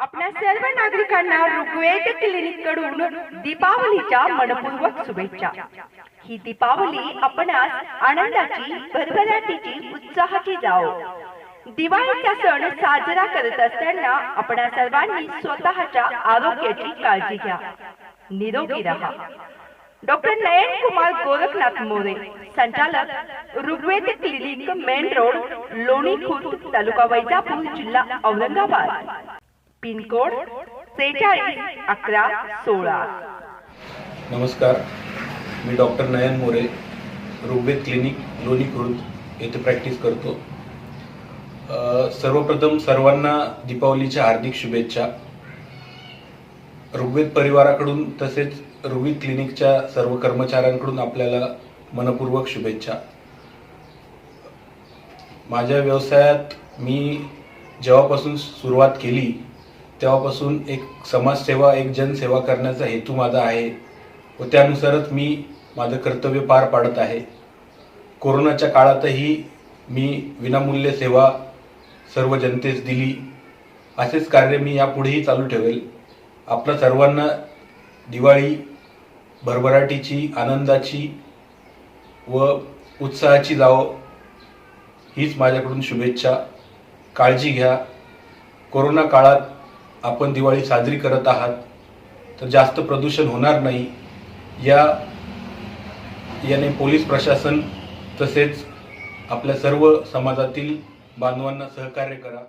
आपल्या सर्व नागरिकांना ऋग्वेद क्लिनिककडून दीपावलीच्या मनपूर्वक शुभेच्छा. ही दीपावली आपणास आनंदाची भरभराटीची उत्साहाची जाओ दिवाळीचा सण साजरा करत असताना आपण सर्वांनी स्वतःच्या आरोग्याची काळजी घ्या. निरोगी राहा. डॉक्टर नयन कुमार गोरखनाथ मोरे संचालक ऋग्वेद क्लिनिक मेन रोड लोणी खुर्द तालुका वैजापूर जिल्हा औरंगाबाद. पिनकोड सेहेचाळीस अकरा सोळा. नमस्कार. मी डॉक्टर नयन मोरे ऋग्वेद क्लिनिक लोणीकृत येथे प्रॅक्टिस करतो. सर्वप्रथम सर्वांना दीपावलीच्या हार्दिक शुभेच्छा. ऋग्वेद परिवाराकडून तसेच ऋग्वेद क्लिनिकच्या सर्व कर्मचाऱ्यांकडून आपल्याला मनपूर्वक शुभेच्छा. माझ्या व्यवसायात मी जेव्हापासून सुरुवात केली तेव्हापासून एक समाजसेवा एक जनसेवा करण्याचा हेतू माझा आहे व त्यानुसारच मी माझं कर्तव्य पार पाडत आहे. कोरोनाच्या काळातही मी विनामूल्य सेवा सर्व जनतेस दिली. असेच कार्य मी यापुढेही चालू ठेवेल. आपल्या सर्वांना दिवाळी भरभराटीची आनंदाची व उत्साहाची जावं हीच माझ्याकडून शुभेच्छा. काळजी घ्या. कोरोना काळात आपण दिवाळी साजरी करत आहात तर जास्त प्रदूषण होणार नाही. या याने पोलीस प्रशासन तसेच आपल्या सर्व समाजातील बांधवांना सहकार्य करा.